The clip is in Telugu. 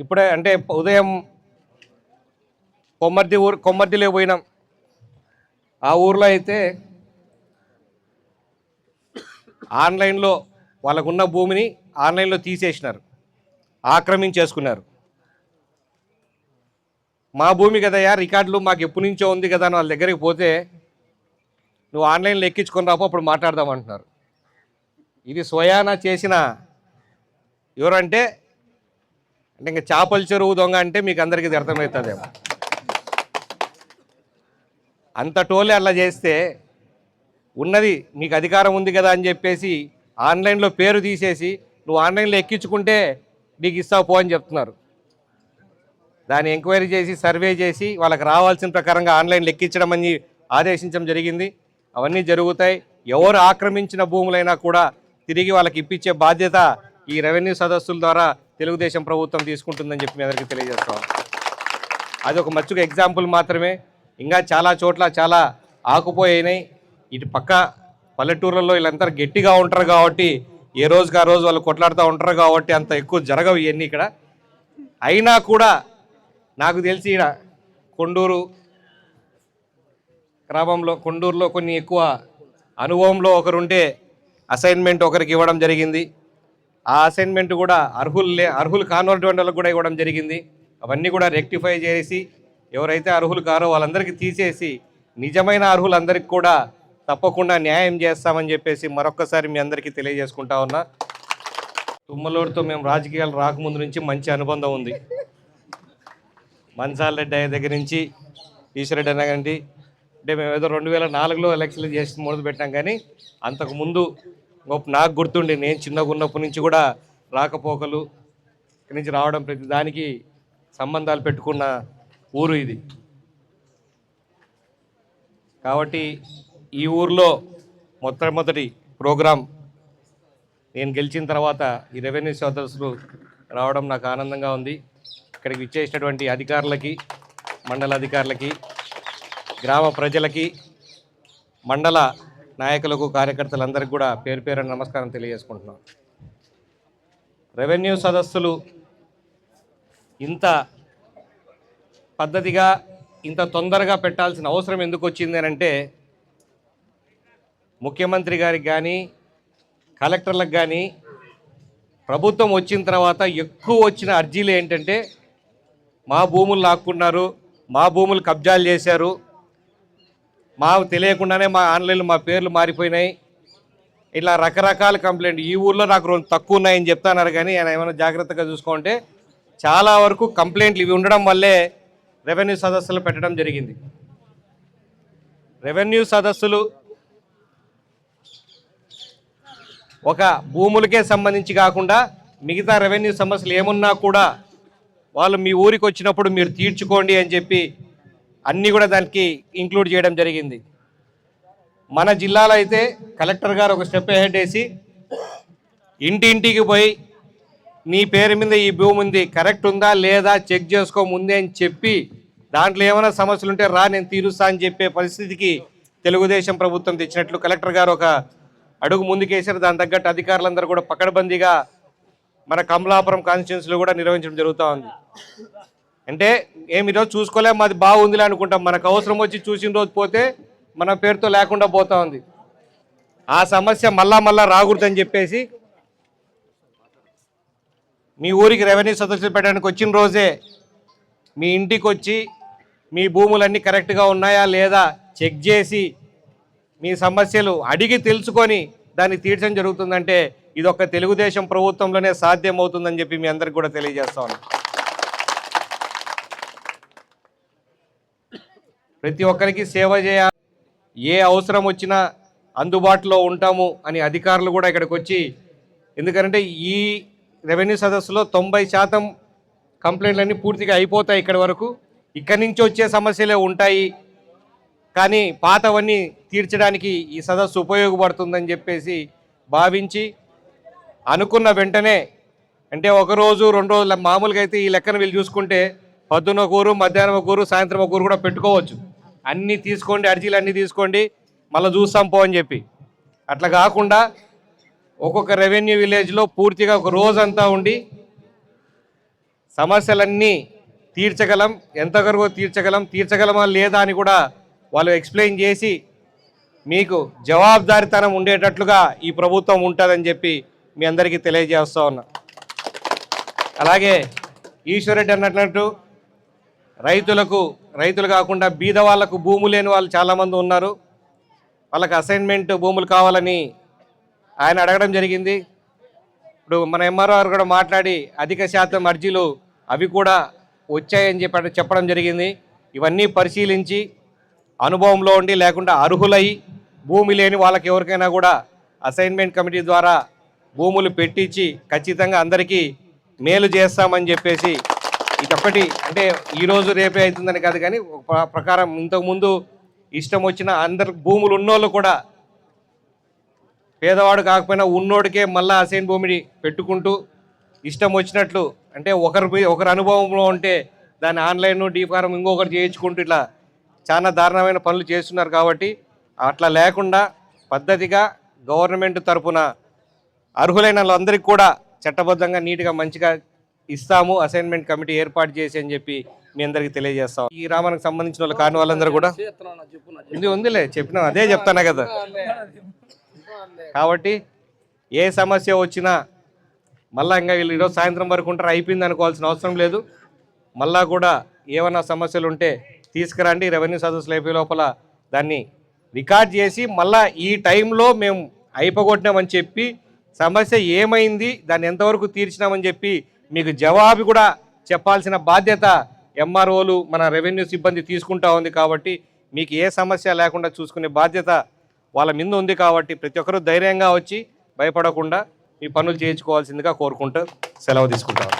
ఇప్పుడే అంటే ఉదయం కొమ్మర్ది ఊరు కొమ్మర్దిలో పోయినాం. ఆ ఊర్లో అయితే ఆన్లైన్లో వాళ్ళకున్న భూమిని ఆన్లైన్లో తీసేసినారు. ఆక్రమించేసుకున్నారు. మా భూమి కదయ్యా రికార్డులు మాకు ఎప్పటి నుంచో ఉంది కదా అని వాళ్ళ దగ్గరికి పోతే నువ్వు ఆన్లైన్లో ఎక్కించుకొని రాపో అప్పుడు మాట్లాడదాం అంటున్నారు. ఇది స్వయాన చేసిన ఎవరంటే అంటే ఇంకా చేపల చెరువు దొంగ అంటే మీకు అందరికీ ఇది అర్థమవుతుందేమో. అంత టోలే అలా చేస్తే ఉన్నది మీకు అధికారం ఉంది కదా అని చెప్పేసి ఆన్లైన్లో పేరు తీసేసి నువ్వు ఆన్లైన్లో ఎక్కించుకుంటే నీకు ఇస్తావు పో అని చెప్తున్నారు. దాన్ని ఎంక్వైరీ చేసి సర్వే చేసి వాళ్ళకి రావాల్సిన ప్రకారంగా ఆన్లైన్లో ఎక్కించడం అని ఆదేశించడం జరిగింది. అవన్నీ జరుగుతాయి. ఎవరు ఆక్రమించిన భూములైనా కూడా తిరిగి వాళ్ళకి ఇప్పించే బాధ్యత ఈ రెవెన్యూ సదస్సుల ద్వారా తెలుగుదేశం ప్రభుత్వం తీసుకుంటుందని చెప్పి మీ అందరికీ తెలియజేస్తాం అది ఒక మచ్చుకు ఎగ్జాంపుల్ మాత్రమే. ఇంకా చాలా చోట్ల చాలా ఆకుపోయినాయి ఇటు పక్క పల్లెటూర్లలో వీళ్ళంతా గట్టిగా ఉంటారు కాబట్టి ఏ రోజుకి ఆ రోజు వాళ్ళు కొట్లాడుతూ ఉంటారు కాబట్టి అంత ఎక్కువ జరగవు ఇవన్నీ ఇక్కడ. అయినా కూడా నాకు తెలిసి ఈడ కొండూరు గ్రామంలో కొండూరులో కొన్ని ఎక్కువ అనుభవంలో ఒకరుంటే అసైన్మెంట్ ఒకరికి ఇవ్వడం జరిగింది. ఆ అసైన్మెంట్ కూడా అర్హులు లే అర్హులు కానటువంటి వాళ్ళకు కూడా ఇవ్వడం జరిగింది. అవన్నీ కూడా రెక్టిఫై చేసి ఎవరైతే అర్హులు కారో వాళ్ళందరికీ తీసేసి నిజమైన అర్హులందరికీ కూడా తప్పకుండా న్యాయం చేస్తామని చెప్పేసి మరొక్కసారి మీ అందరికీ తెలియజేసుకుంటా ఉన్నా. తుమ్మలూరుతో మేము రాజకీయాలు రాకముందు నుంచి మంచి అనుబంధం ఉంది. మన్సాల్ రెడ్డి అయ్య దగ్గర నుంచి ఈశ్వరెడ్డి అన్న అంటే మేము ఏదో రెండు వేల నాలుగులో ఎలక్షన్లు చేసి మొదలు పెట్టాం కానీ అంతకు ముందు గొప్ప నాకు గుర్తుండి నేను చిన్నగా ఉన్నప్పటి నుంచి కూడా రాకపోకలు ఇక్కడి నుంచి రావడం ప్రతి దానికి సంబంధాలు పెట్టుకున్న ఊరు ఇది. కాబట్టి ఈ ఊర్లో మొట్టమొదటి ప్రోగ్రాం నేను గెలిచిన తర్వాత ఈ రెవెన్యూ సోదరులు రావడం నాకు ఆనందంగా ఉంది. ఇక్కడికి విచ్చేసినటువంటి అధికారులకి మండల అధికారులకి గ్రామ ప్రజలకి మండల నాయకులకు కార్యకర్తలందరికీ కూడా పేరు పేరు నమస్కారం తెలియజేసుకుంటున్నాం. రెవెన్యూ సదస్సులు ఇంత పద్ధతిగా ఇంత తొందరగా పెట్టాల్సిన అవసరం ఎందుకు వచ్చింది అంటే ముఖ్యమంత్రి గారికి కానీ కలెక్టర్లకు కానీ ప్రభుత్వం వచ్చిన తర్వాత ఎక్కువ వచ్చిన అర్జీలు ఏంటంటే మా భూములు లాక్కున్నారు మా భూములు కబ్జాలు చేశారు మాకు తెలియకుండానే మా ఆన్లైన్లో మా పేర్లు మారిపోయినాయి. ఇట్లా రకరకాల కంప్లైంట్. ఈ ఊర్లో నాకు రెండు తక్కువ ఉన్నాయని చెప్తున్నారు కానీ ఆయన ఏమైనా జాగ్రత్తగా చూసుకుంటే చాలా వరకు కంప్లైంట్లు ఇవి ఉండడం వల్లే రెవెన్యూ సదస్సులు పెట్టడం జరిగింది. రెవెన్యూ సదస్సులు ఒక భూములకే సంబంధించి కాకుండా మిగతా రెవెన్యూ సమస్యలు ఏమున్నా కూడా వాళ్ళు మీ ఊరికి వచ్చినప్పుడు మీరు తీర్చుకోండి అని చెప్పి అన్నీ కూడా దానికి ఇంక్లూడ్ చేయడం జరిగింది. మన జిల్లాలో అయితే కలెక్టర్ గారు ఒక స్టెప్ హెడ్ వేసి ఇంటింటికి పోయి నీ పేరు మీద ఈ భూమి ఉంది కరెక్ట్ ఉందా లేదా చెక్ చేసుకో ముందే అని చెప్పి దాంట్లో ఏమైనా సమస్యలు ఉంటే రా నేను తీరుస్తా అని చెప్పే పరిస్థితికి తెలుగుదేశం ప్రభుత్వం తెచ్చినట్లు కలెక్టర్ గారు ఒక అడుగు ముందుకేసారు దాని తగ్గట్టు అధికారులందరూ కూడా పకడ్బందీగా మన కమలాపురం కాన్స్టిట్యున్సీలో కూడా నిర్వహించడం జరుగుతూ ఉంది. అంటే ఏమి ఈరోజు చూసుకోలేం అది బాగుందిలే అనుకుంటాం. మనకు అవసరం వచ్చి చూసిన రోజు పోతే మన పేరుతో లేకుండా పోతా ఉంది. ఆ సమస్య మళ్ళా మళ్ళా రాకూడదని చెప్పేసి మీ ఊరికి రెవెన్యూ సదస్సులు పెట్టడానికి వచ్చిన రోజే మీ ఇంటికి వచ్చి మీ భూములన్నీ కరెక్ట్గా ఉన్నాయా లేదా చెక్ చేసి మీ సమస్యలు అడిగి తెలుసుకొని దాన్ని తీర్చడం జరుగుతుందంటే ఇది ఒక తెలుగుదేశం ప్రభుత్వంలోనే సాధ్యమవుతుందని చెప్పి మీ అందరికి కూడా తెలియజేస్తా ప్రతి ఒక్కరికి సేవ చేయాలి. ఏ అవసరం వచ్చినా అందుబాటులో ఉంటాము అని అధికారులు కూడా ఇక్కడికి వచ్చి ఎందుకంటే ఈ రెవెన్యూ సదస్సులో తొంభై శాతం కంప్లైంట్లన్నీ పూర్తిగా అయిపోతాయి ఇక్కడి వరకు. ఇక్కడి నుంచి వచ్చే సమస్యలే ఉంటాయి. కానీ పాతవన్నీ తీర్చడానికి ఈ సదస్సు ఉపయోగపడుతుందని చెప్పేసి భావించి అనుకున్న వెంటనే అంటే ఒక రోజు రెండు రోజుల మామూలుగా అయితే ఈ లెక్కన వీళ్ళు చూసుకుంటే పొద్దున ఒక ఊరు మధ్యాహ్నం ఒక ఊరు సాయంత్రం ఒక ఊరు కూడా పెట్టుకోవచ్చు. అన్నీ తీసుకోండి అర్జీలు అన్నీ తీసుకోండి మళ్ళీ చూస్తాం పో అని చెప్పి. అట్లా కాకుండా ఒక్కొక్క రెవెన్యూ విలేజ్లో పూర్తిగా ఒక రోజంతా ఉండి సమస్యలన్నీ తీర్చగలం ఎంతవరకు తీర్చగలం తీర్చగలమా లేదా అని కూడా వాళ్ళు ఎక్స్ప్లెయిన్ చేసి మీకు జవాబుదారితనం ఉండేటట్లుగా ఈ ప్రభుత్వం ఉంటుందని చెప్పి మీ అందరికీ తెలియజేస్తూ ఉన్నా. అలాగే ఈశ్వరెడ్డి అన్నట్టు రైతులకు రైతులు కాకుండా బీద వాళ్ళకు భూములు లేని వాళ్ళు చాలామంది ఉన్నారు. వాళ్ళకి అసైన్మెంట్ భూములు కావాలని ఆయన అడగడం జరిగింది. ఇప్పుడు మన ఎంఆర్ఓ కూడా మాట్లాడి అధిక శాతం అర్జీలు అవి కూడా వచ్చాయని చెప్పి చెప్పడం జరిగింది. ఇవన్నీ పరిశీలించి అనుభవంలో ఉండి లేకుండా అర్హులై భూమి లేని వాళ్ళకి ఎవరికైనా కూడా అసైన్మెంట్ కమిటీ ద్వారా భూములు పెట్టించి ఖచ్చితంగా అందరికీ మేలు చేస్తామని చెప్పేసి ఇదొక్కటి అంటే ఈరోజు రేపే అవుతుందని కాదు కానీ ప్రకారం ఇంతకుముందు ఇష్టం వచ్చిన అందరు భూములు ఉన్నోళ్ళు కూడా పేదవాడు కాకపోయినా ఉన్నోడికే మళ్ళీ అసైన్ భూమిని పెట్టుకుంటూ ఇష్టం వచ్చినట్లు అంటే ఒకరి ఒకరి అనుభవంలో ఉంటే దాన్ని ఆన్లైన్ డీ ఫారం ఇంకొకరు చేయించుకుంటూ ఇట్లా చాలా దారుణమైన పనులు చేస్తున్నారు కాబట్టి అట్లా లేకుండా పద్ధతిగా గవర్నమెంట్ తరపున అర్హులైన వాళ్ళందరికీ కూడా చట్టబద్ధంగా నీట్గా మంచిగా ఇస్తాము అసైన్మెంట్ కమిటీ ఏర్పాటు చేసి అని చెప్పి మీ అందరికి తెలియజేస్తాం. ఈ రామానికి సంబంధించిన వాళ్ళ కాని వాళ్ళందరూ కూడా ఇది ఉందిలే చెప్పినా అదే చెప్తానా కదా? కాబట్టి ఏ సమస్య వచ్చినా మళ్ళా ఇంకా వీళ్ళు ఈరోజు సాయంత్రం వరకు ఉంటారు అయిపోయింది అనుకోవాల్సిన అవసరం లేదు. మళ్ళా కూడా ఏమైనా సమస్యలు ఉంటే తీసుకురండి రెవెన్యూ సదస్సులు అయిపోయే లోపల దాన్ని రికార్డ్ చేసి మళ్ళా ఈ టైంలో మేము అయిపోగొట్టినామని చెప్పి సమస్య ఏమైంది దాన్ని ఎంతవరకు తీర్చినామని చెప్పి మీకు జవాబు కూడా చెప్పాల్సిన బాధ్యత ఎంఆర్ఓలు మన రెవెన్యూ సిబ్బంది తీసుకుంటా ఉంది కాబట్టి మీకు ఏ సమస్య లేకుండా చూసుకునే బాధ్యత వాళ్ళ మీద ఉంది కాబట్టి ప్రతి ఒక్కరూ ధైర్యంగా వచ్చి భయపడకుండా మీ పనులు చేయించుకోవాల్సిందిగా కోరుకుంటూ సెలవు తీసుకుంటాం.